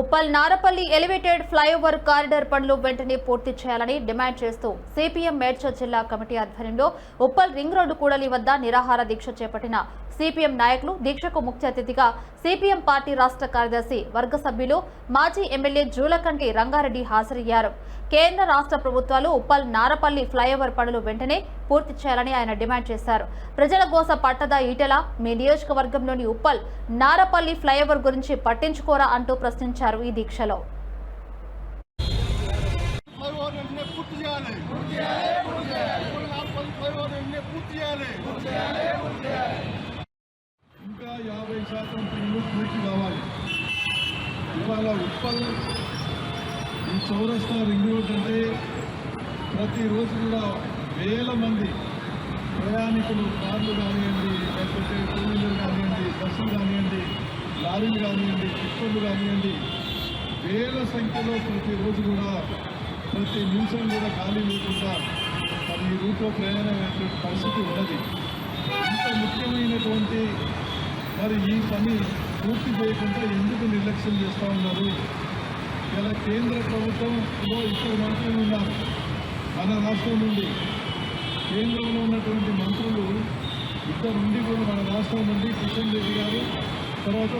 Uppal Narapalli elevated flyover corridor పనులు వెంటనే పూర్తి చేయాలని డిమాండ్ చేస్తూ సిపిఎం మేడ్చల్ జిల్లా కమిటీ ఆధ్వర్యంలో ఉప్పల్ రింగ్ రోడ్డు కూడలి వద్ద నిరాహార దీక్ష చేపట్టిన సిపిఎం నాయకులు దీక్షకు ముఖ్య అతిథిగా సిపిఎం పార్టీ రాష్ట్ర కార్యదర్శి వర్గ సభ్యులు మాజీ ఎమ్మెల్యే జూలకంటి రంగారెడ్డి హాజరయ్యారు. కేంద్ర రాష్ట్ర ప్రభుత్వాలు ఉప్పల్ నారపల్లి ఫ్లైఓవర్ పనులు వెంటనే పూర్తి చేయాలని ఆయన డిమాండ్ చేశారు. ప్రజల గోస పట్టదా ఈటెల? మీ నియోజకవర్గంలోని ఉప్పల్ నారపల్లి ఫ్లైఓవర్ గురించి పట్టించుకోరా అంటూ ప్రశ్నించారు ఈ దీక్షలో. ఇంకా యాభై శాతం పూర్తి కావాలి. ఇవాళ ఉప్పల్ ఈ చౌరస్తా రింగ్ రోడ్ అంటే ప్రతిరోజు కూడా వేల మంది ప్రయాణికులు కార్లు కానివ్వండి లేకపోతే టూ వీలర్ కానివ్వండి బస్సులు కానివ్వండి లారీలు కానివ్వండి టిప్పర్లు కానివ్వండి వేల సంఖ్యలో ప్రతిరోజు కూడా ప్రతి నిమిషం కూడా ఖాళీ లేకుండా మరి ఈ రూట్లో ప్రయాణం పరిస్థితి ఉన్నది. ఇంత ముఖ్యమైనటువంటి మరి ఈ పని పూర్తి చేయకుండా ఎందుకు నిర్లక్ష్యం చేస్తూ ఉన్నారు? ఇలా కేంద్ర ప్రభుత్వంలో ఇద్దరు మంత్రులు ఉన్నారు. మన రాష్ట్రం నుండి కేంద్రంలో ఉన్నటువంటి మంత్రులు ఇద్దరు నుండి కూడా మన రాష్ట్రం నుండి కిషన్ రెడ్డి గారు తర్వాత